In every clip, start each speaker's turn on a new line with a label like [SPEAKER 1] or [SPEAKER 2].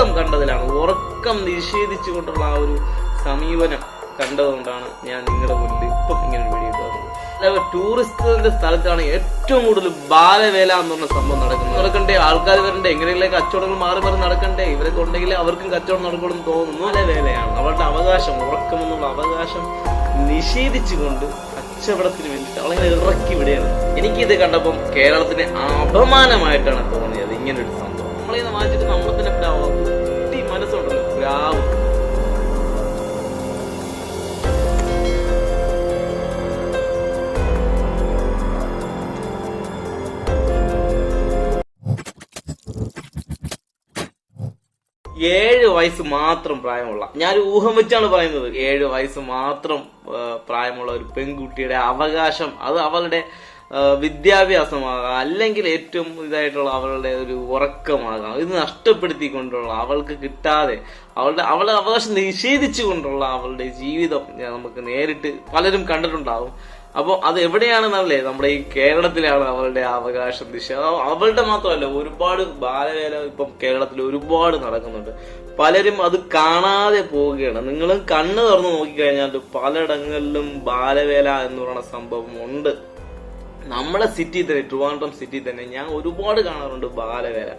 [SPEAKER 1] ഉറക്കം കണ്ടതിലാണ്. ഉറക്കം നിഷേധിച്ചുകൊണ്ടുള്ള ആ ഒരു സമീപനം കണ്ടതുകൊണ്ടാണ് ഞാൻ നിങ്ങളുടെ മുന്നിൽ ഇപ്പം ഇങ്ങനെ ഒരു വീഡിയോ ഇട്ടത്. ടൂറിസ്റ്റിന്റെ സ്ഥലത്താണ് ഏറ്റവും കൂടുതൽ ബാലവേല എന്ന് പറഞ്ഞ സംഭവം നടക്കുന്നത്. നടക്കണ്ടേ? ആൾക്കാർ വരണ്ടേ? എങ്ങനെയുള്ള കച്ചവടങ്ങൾ മാറി മാറി നടക്കണ്ടേ? ഇവരൊക്കെ ഉണ്ടെങ്കിൽ അവർക്കും കച്ചവടം നടക്കണം തോന്നുന്നു. വേലയാണ് അവരുടെ അവകാശം ഉറക്കം എന്നുള്ള അവകാശം നിഷേധിച്ചുകൊണ്ട് കച്ചവടത്തിന് വേണ്ടിയിട്ട് അവളെ ഇറക്കി വിടുകയാണ്. എനിക്കിത് കണ്ടപ്പം കേരളത്തിന് അപമാനമായിട്ടാണ് തോന്നിയത് ഇങ്ങനൊരു സംഭവം. നമ്മളിന്ന് വാങ്ങിച്ചിട്ട് കുട്ടി പ്രാവ് ഏഴ് വയസ്സ് മാത്രം പ്രായമുള്ള ഞാൻ ഊഹം വെച്ചാണ് പറയുന്നത്. ഏഴ് വയസ്സ് മാത്രം പ്രായമുള്ള ഒരു പെൺകുട്ടിയുടെ അവകാശം അത് അവളുടെ വിദ്യാഭ്യാസമാകാം. അല്ലെങ്കിൽ ഏറ്റവും ഇതായിട്ടുള്ള അവളുടെ ഒരു ഉറക്കമാകാം. ഇത് നഷ്ടപ്പെടുത്തിക്കൊണ്ടുള്ള അവൾക്ക് കിട്ടാതെ അവളുടെ അവളുടെ അവകാശം നിഷേധിച്ചുകൊണ്ടുള്ള അവളുടെ ജീവിതം നമുക്ക് നേരിട്ട് പലരും കണ്ടിട്ടുണ്ടാവും. അപ്പോൾ അത് എവിടെയാണെന്നല്ലേ നമ്മുടെ ഈ കേരളത്തിലാണ് അവളുടെ അവകാശം ദിശ അവളുടെ മാത്രമല്ല ഒരുപാട് ബാലവേല ഇപ്പം കേരളത്തിൽ ഒരുപാട് നടക്കുന്നുണ്ട്. പലരും അത് കാണാതെ പോവുകയാണ്. നിങ്ങൾ കണ്ണ് തുറന്ന് നോക്കിക്കഴിഞ്ഞാൽ പലയിടങ്ങളിലും ബാലവേല എന്ന് പറയുന്ന സംഭവം ഉണ്ട്. നമ്മളെ സിറ്റി തന്നെ ട്രിവാൻഡ്രം സിറ്റി തന്നെ ഞാൻ ഒരുപാട് കാണാറുണ്ട് ബാലവേല.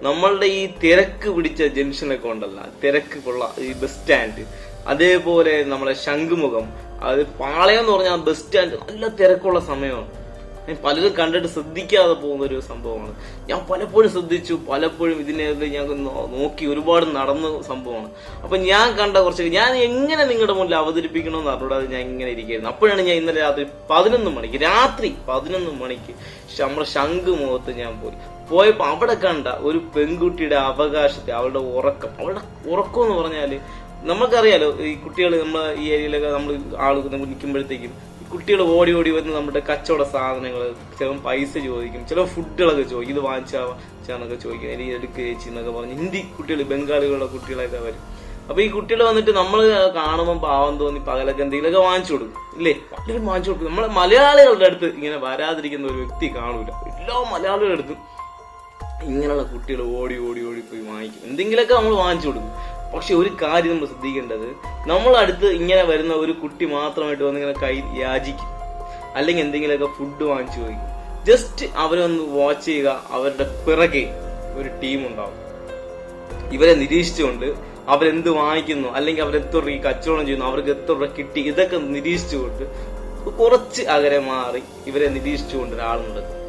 [SPEAKER 1] നമ്മളുടെ ഈ തിരക്ക് പിടിച്ച ജംഗ്ഷനൊക്കെ ഉണ്ടല്ല തിരക്ക് ഉള്ള ഈ ബസ് സ്റ്റാൻഡ് അതേപോലെ നമ്മളെ ശംഖുമുഖം. അത് പാളയം എന്ന് പറഞ്ഞാൽ ബസ് സ്റ്റാൻഡ് നല്ല തിരക്കുള്ള സമയമാണ്. ഞാൻ പലരും കണ്ടിട്ട് ശ്രദ്ധിക്കാതെ പോകുന്ന ഒരു സംഭവമാണ്. ഞാൻ പലപ്പോഴും ശ്രദ്ധിച്ചു പലപ്പോഴും ഇതിനെ ഞാൻ നോക്കി ഒരുപാട് നടന്ന സംഭവമാണ്. അപ്പൊ ഞാൻ കണ്ട കുറച്ച് ഞാൻ എങ്ങനെ നിങ്ങളുടെ മുന്നിൽ അവതരിപ്പിക്കണമെന്ന് അറിയാതെ ഞാൻ ഇങ്ങനെ ഇരിക്കുകയായിരുന്നു. അപ്പോഴാണ് ഞാൻ ഇന്നലെ രാത്രി പതിനൊന്ന് മണിക്ക് രാത്രി പതിനൊന്ന് മണിക്ക് നമ്മുടെ ശംഖു മുഖത്ത് ഞാൻ പോയി. പോയപ്പോ അവിടെ കണ്ട ഒരു പെൺകുട്ടിയുടെ അവകാശത്തെ അവളുടെ ഉറക്കം. അവളുടെ ഉറക്കം എന്ന് പറഞ്ഞാൽ നമുക്കറിയാലോ ഈ കുട്ടികൾ നമ്മളെ ഈ ഏരിയയിലൊക്കെ നമ്മൾ ആളുകൾ നിൽക്കുമ്പോഴത്തേക്കും കുട്ടികൾ ഓടി ഓടി വന്ന് നമ്മുടെ കച്ചവട സാധനങ്ങൾ ചിലപ്പോൾ പൈസ ചോദിക്കും ചില ഫുഡുകളൊക്കെ ചോദിക്കും ഇത് വാങ്ങിച്ചാന്നൊക്കെ ചോദിക്കും എനിക്ക് എടുക്കുക ചേച്ചി എന്നൊക്കെ പറഞ്ഞ് ഹിന്ദി കുട്ടികൾ ബംഗാളികളുടെ കുട്ടികളൊക്കെ വരും. അപ്പൊ ഈ കുട്ടികൾ വന്നിട്ട് നമ്മൾ കാണുമ്പോൾ പാവം തോന്നി പകലൊക്കെ എന്തെങ്കിലുമൊക്കെ വാങ്ങിച്ചു കൊടുക്കും ഇല്ലേ? പലരും വാങ്ങിച്ചു കൊടുക്കും. നമ്മളെ മലയാളികളുടെ അടുത്ത് ഇങ്ങനെ വരാതിരിക്കുന്ന ഒരു വ്യക്തി കാണൂല. എല്ലാ മലയാളികളുടെ അടുത്തും ഇങ്ങനെയുള്ള കുട്ടികൾ ഓടി ഓടി ഓടി പോയി വാങ്ങിക്കും. എന്തെങ്കിലുമൊക്കെ നമ്മൾ വാങ്ങിച്ചു കൊടുക്കും. പക്ഷെ ഒരു കാര്യം നമ്മൾ ശ്രദ്ധിക്കേണ്ടത് നമ്മളടുത്ത് ഇങ്ങനെ വരുന്ന ഒരു കുട്ടി മാത്രമായിട്ട് വന്നിങ്ങനെ കൈ യാചിക്കും. അല്ലെങ്കിൽ എന്തെങ്കിലുമൊക്കെ ഫുഡ് വാങ്ങിച്ചു ചോദിക്കും ജസ്റ്റ് അവരെ ഒന്ന് വാച്ച് ചെയ്യുക അവരുടെ പിറകെ ഒരു ടീം ഉണ്ടാവും. ഇവരെ നിരീക്ഷിച്ചുകൊണ്ട് അവരെന്ത് വാങ്ങിക്കുന്നു അല്ലെങ്കിൽ അവരെത്ര ഈ കച്ചവടം ചെയ്യുന്നു അവർക്ക് എത്ര കിട്ടി ഇതൊക്കെ നിരീക്ഷിച്ചുകൊണ്ട് കുറച്ച് അകലെ മാറി ഇവരെ നിരീക്ഷിച്ചുകൊണ്ട് ഒരാളുണ്ട്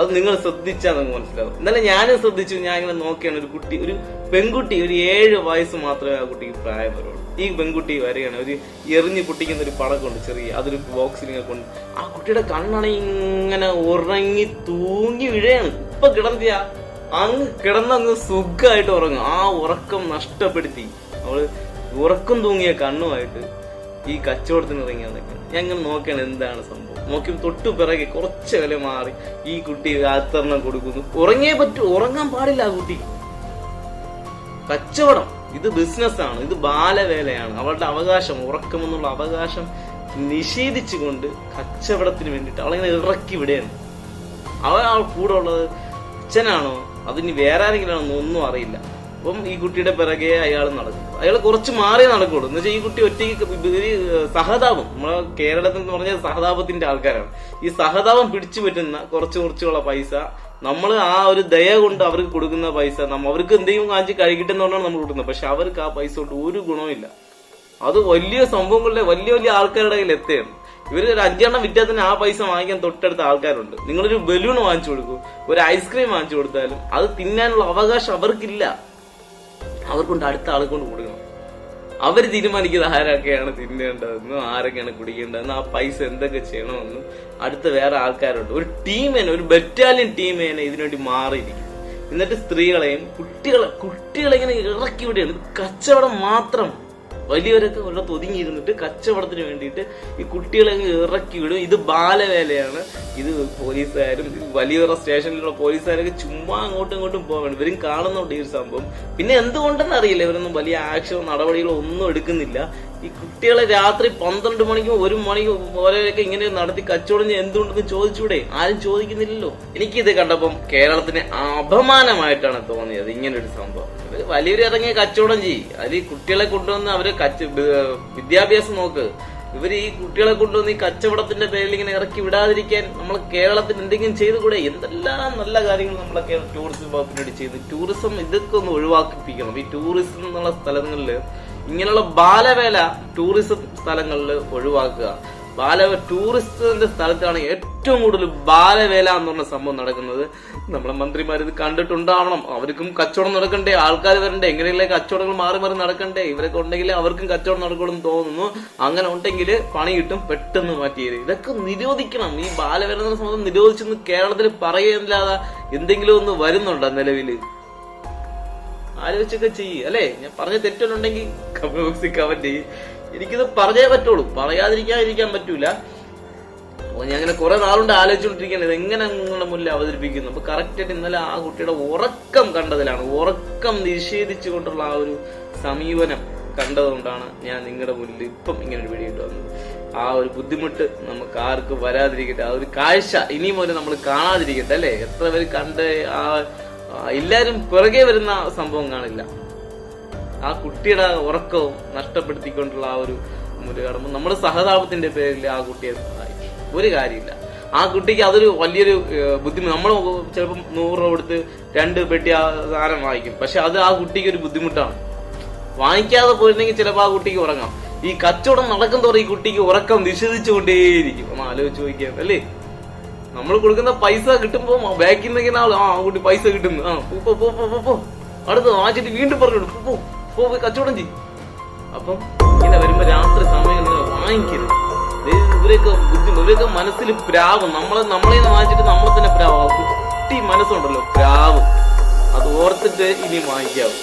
[SPEAKER 1] അത് നിങ്ങൾ ശ്രദ്ധിച്ചാൽ നിങ്ങൾക്ക് മനസ്സിലാവും. എന്നാലും ഞാനും ശ്രദ്ധിച്ചു ഞാൻ ഇങ്ങനെ നോക്കിയാണ് ഒരു കുട്ടി ഒരു പെൺകുട്ടി ഒരു ഏഴ് വയസ്സ് മാത്രമേ ആ കുട്ടിക്ക് പ്രായം വരുള്ളൂ. ഈ പെൺകുട്ടി വരികയാണ് ഒരു എറിഞ്ഞു പൊട്ടിക്കുന്ന ഒരു പടക്കമുണ്ട് ചെറിയ അതൊരു ബോക്സിലിങ്ങനെ കൊണ്ട്. ആ കുട്ടിയുടെ കണ്ണാണെങ്കിൽ ഇങ്ങനെ ഉറങ്ങി തൂങ്ങി വീഴയാണ് ഇപ്പൊ കിടന്നിയ അങ്ങ് കിടന്നങ്ങ് സുഖമായിട്ട് ഉറങ്ങും. ആ ഉറക്കം നഷ്ടപ്പെടുത്തി. അവൾ ഉറക്കം തൂങ്ങിയ കണ്ണുമായിട്ട് ഈ കച്ചവടത്തിന് ഇറങ്ങിയതൊക്കെ ഞാൻ ഇങ്ങനെ നോക്കണം എന്താണ് സംഭവം. നോക്കി തൊട്ടു പിറകെ കുറച്ച് വില മാറി ഈ കുട്ടി ആത്തരണം കൊടുക്കുന്നു. ഉറങ്ങിയേ പറ്റൂ. ഉറങ്ങാൻ പാടില്ല ആ കുട്ടി. കച്ചവടം. ഇത് ബിസിനസ്സാണ്. ഇത് ബാലവേലയാണ്. അവളുടെ അവകാശം ഉറക്കമെന്നുള്ള അവകാശം നിഷേധിച്ചുകൊണ്ട് കച്ചവടത്തിന് വേണ്ടിയിട്ട് അവളിങ്ങനെ ഇറക്കി വിടുകയാണ്. അവൾ കൂടെ ഉള്ളത് അച്ഛനാണോ? അതിന് വേറെ ആരെങ്കിലും ഒന്നും അറിയില്ല. അപ്പം ഈ കുട്ടിയുടെ പിറകെ അയാൾ നടക്കും. അയാൾ കുറച്ച് മാറി നടക്കുള്ളൂ. എന്ന് വെച്ചാൽ ഈ കുട്ടി ഒറ്റയ്ക്ക് സഹതാപം. നമ്മളെ കേരളത്തിൽ എന്ന് പറഞ്ഞാൽ സഹതാപത്തിന്റെ ആൾക്കാരാണ്. ഈ സഹതാപം പിടിച്ചു പറ്റുന്ന കുറച്ച് കുറച്ചുള്ള പൈസ നമ്മൾ ആ ഒരു ദയ കൊണ്ട് അവർക്ക് കൊടുക്കുന്ന പൈസ നമ്മൾ അവർക്ക് എന്തെങ്കിലും കാഞ്ചി കഴിക്കട്ടെന്ന് പറഞ്ഞാണ് നമ്മൾ കൊടുക്കുന്നത്. പക്ഷെ അവർക്ക് ആ പൈസ കൊണ്ട് ഒരു ഗുണവും അത് വലിയ സംഭവങ്ങളുടെ വലിയ വലിയ ആൾക്കാരുടെ കയ്യിൽ എത്തുകയാണ്. ഇവർ ഒരു അഞ്ചെണ്ണം വിറ്റാൽ തന്നെ ആ പൈസ വാങ്ങിക്കാൻ തൊട്ടടുത്ത ആൾക്കാരുണ്ട്. നിങ്ങളൊരു ബലൂൺ വാങ്ങിച്ചു കൊടുക്കും. ഒരു ഐസ്ക്രീം വാങ്ങിച്ചു കൊടുത്താലും അത് തിന്നാനുള്ള അവകാശം അവർക്കില്ല. അവർക്കൊണ്ട് അടുത്ത ആളെ കൊണ്ട് കൊടുക്കണം. അവർ തീരുമാനിക്കുന്നത് ആരൊക്കെയാണ് തിന്നേണ്ടതെന്നും ആരൊക്കെയാണ് കുടിക്കേണ്ടതെന്നും ആ പൈസ എന്തൊക്കെ ചെയ്യണമെന്നും അടുത്ത വേറെ ആൾക്കാരുണ്ട്. ഒരു ടീമേനെ ഒരു ബറ്റാലിയൻ ടീമേനെ ഇതിനുവേണ്ടി മാറിയിരിക്കും എന്നിട്ട് സ്ത്രീകളെയും കുട്ടികളെ കുട്ടികളെ ഇങ്ങനെ ഇറക്കി വിടുകയാണ്. കച്ചവടം മാത്രം. വലിയവരൊക്കെ കൊല്ലത്ത് ഒതുങ്ങിയിരുന്നിട്ട് കച്ചവടത്തിന് വേണ്ടിയിട്ട് ഈ കുട്ടികളെ ഇറക്കി വിടും. ഇത് ബാലവേലയാണ്. ഇത് പോലീസുകാരും വലിയവരുടെ സ്റ്റേഷനിലുള്ള പോലീസുകാരൊക്കെ ചുമ്മാ അങ്ങോട്ടും ഇങ്ങോട്ടും പോവാണ്. ഇവരും കാണുന്നുണ്ട് ഈ ഒരു സംഭവം. പിന്നെ എന്തുകൊണ്ടെന്ന് അറിയില്ല. ഇവരൊന്നും വലിയ ആക്ഷനോ നടപടികളോ ഒന്നും എടുക്കുന്നില്ല. ഈ കുട്ടികളെ രാത്രി പന്ത്രണ്ട് മണിക്കും ഒരു മണിക്കും ഓരോരൊക്കെ ഇങ്ങനെ നടത്തി കച്ചവടം എന്തുകൊണ്ടെന്ന് ചോദിച്ചൂടെ? ആരും ചോദിക്കുന്നില്ലല്ലോ. എനിക്കിത് കണ്ടപ്പം കേരളത്തിന് അപമാനമായിട്ടാണ് തോന്നിയത് ഇങ്ങനെ ഒരു സംഭവം. ഇവർ വലിയൊരു ഇറങ്ങിയ കച്ചവടം ചെയ്യും. അതിൽ ഈ കുട്ടികളെ കൊണ്ടുവന്ന് അവർ കച്ച വിദ്യാഭ്യാസം നോക്ക്. ഇവർ ഈ കുട്ടികളെ കൊണ്ടുവന്ന് ഈ കച്ചവടത്തിന്റെ പേരിൽ ഇങ്ങനെ ഇറക്കി വിടാതിരിക്കാൻ നമ്മൾ കേരളത്തിൽ എന്തെങ്കിലും ചെയ്തുകൂടെ? എന്തെല്ലാം നല്ല കാര്യങ്ങൾ നമ്മളെ ടൂറിസം വകുപ്പിന് വേണ്ടി ചെയ്ത് ടൂറിസം ഇതൊക്കെ ഒന്ന് ഒഴിവാക്കിപ്പിക്കണം. ഈ ടൂറിസം എന്നുള്ള സ്ഥലങ്ങളിൽ ഇങ്ങനെയുള്ള ബാലവേല ടൂറിസം സ്ഥലങ്ങളിൽ ഒഴിവാക്കുക. ബാല ടൂറിസ്റ്റിന്റെ സ്ഥലത്താണ് ഏറ്റവും കൂടുതൽ ബാലവേല എന്ന് പറഞ്ഞ സംഭവം നടക്കുന്നത്. നമ്മളെ മന്ത്രിമാർ ഇത് കണ്ടിട്ടുണ്ടാവണം. അവർക്കും കച്ചവടം നടക്കണ്ടേ? ആൾക്കാർ വരണ്ടേ? എങ്ങനെയുള്ള കച്ചവടങ്ങൾ മാറി മാറി നടക്കണ്ടേ? ഇവരൊക്കെ ഉണ്ടെങ്കിൽ അവർക്കും കച്ചവടം നടക്കണമെന്ന് തോന്നുന്നു. അങ്ങനെ ഉണ്ടെങ്കിൽ പണി കിട്ടും പെട്ടെന്ന് മാറ്റിയത് ഇതൊക്കെ നിരോധിക്കണം. ഈ ബാലവേല എന്ന സംഭവം നിരോധിച്ചെന്ന് കേരളത്തിൽ പറയുന്നില്ലാതെ എന്തെങ്കിലും ഒന്ന് വരുന്നുണ്ടോ നിലവിൽ ആലോചിച്ചൊക്കെ ചെയ്യ്. അല്ലേ? ഞാൻ പറഞ്ഞ തെറ്റുണ്ടെങ്കിൽ കമന്റ് ബോക്സിൽ കമന്റ് ചെയ്യ്. എനിക്കിത് പറഞ്ഞേ പറ്റുള്ളൂ. പറയാതിരിക്കാതിരിക്കാൻ പറ്റൂല. അപ്പൊ ഞാൻ അങ്ങനെ കുറെ നാളുണ്ട് ആലോചിച്ചുകൊണ്ടിരിക്കുകയാണ്. ഇത് എങ്ങനെ നിങ്ങളുടെ മുന്നിൽ അവതരിപ്പിക്കുന്നു? അപ്പൊ കറക്റ്റ് ആയിട്ട് ഇന്നലെ ആ കുട്ടിയുടെ ഉറക്കം കണ്ടതിലാണ്. ഉറക്കം നിഷേധിച്ചുകൊണ്ടുള്ള ആ ഒരു സമീപനം കണ്ടതുകൊണ്ടാണ് ഞാൻ നിങ്ങളുടെ മുന്നിൽ ഇപ്പം ഇങ്ങനെ ഒരു വീഡിയോ വന്നത്. ആ ഒരു ബുദ്ധിമുട്ട് നമുക്ക് ആർക്കും വരാതിരിക്കട്ടെ. ആ ഒരു കാഴ്ച ഇനിയും മുതൽ നമ്മൾ കാണാതിരിക്കട്ടെ അല്ലേ? എത്ര പേര് കണ്ട് ആ എല്ലാരും പിറകെ വരുന്ന സംഭവം കാണില്ല. ആ കുട്ടിയുടെ ഉറക്കവും നഷ്ടപ്പെടുത്തിക്കൊണ്ടുള്ള ആ ഒരു മുരുകടമ്പ് കടമ്പ നമ്മുടെ സഹതാപത്തിന്റെ പേരിൽ ആ കുട്ടിയെ സഹായിക്കും ഒരു കാര്യമില്ല. ആ കുട്ടിക്ക് അതൊരു വലിയൊരു ബുദ്ധിമുട്ട് നമ്മൾ ചിലപ്പം നൂറ് രൂപ കൊടുത്ത് രണ്ട് പെട്ടി ആ സാധനം വാങ്ങിക്കും. പക്ഷെ അത് ആ കുട്ടിക്ക് ഒരു ബുദ്ധിമുട്ടാണ്. വാങ്ങിക്കാതെ പോയിരുന്നെങ്കിൽ ചിലപ്പോൾ ആ കുട്ടിക്ക് ഉറങ്ങാം. ഈ കച്ചവടം നടക്കും തോറും ഈ കുട്ടിക്ക് ഉറക്കം നിഷേധിച്ചുകൊണ്ടേയിരിക്കും. ഒന്ന് ആലോചിച്ച് നോക്കിയാൽ അല്ലേ? നമ്മൾ കൊടുക്കുന്ന പൈസ കിട്ടുമ്പോൾ ബാക്കിൽ നിന്നെങ്കിൽ ആ കുട്ടി പൈസ കിട്ടുന്നു. ആ പോ പോ, പോ പോ അടുത്ത് വാങ്ങിച്ചിട്ട് വീണ്ടും പറഞ്ഞു പോ. പോ പോയി കച്ചവടം ചെയ്യും. അപ്പം ഇങ്ങനെ വരുമ്പോ രാത്രി സമയം വാങ്ങിക്കരുത്. ഇവരെയൊക്കെ ബുദ്ധി ഇവരെയൊക്കെ മനസ്സിൽ പ്രാവ്. നമ്മളെ നമ്മളെ വാങ്ങിച്ചിട്ട് നമ്മൾ തന്നെ പ്രാവ്. കുട്ടി മനസ്സുണ്ടല്ലോ പ്രാവ്. അത് ഓർത്തിട്ട് ഇനി വാങ്ങിക്കാവും.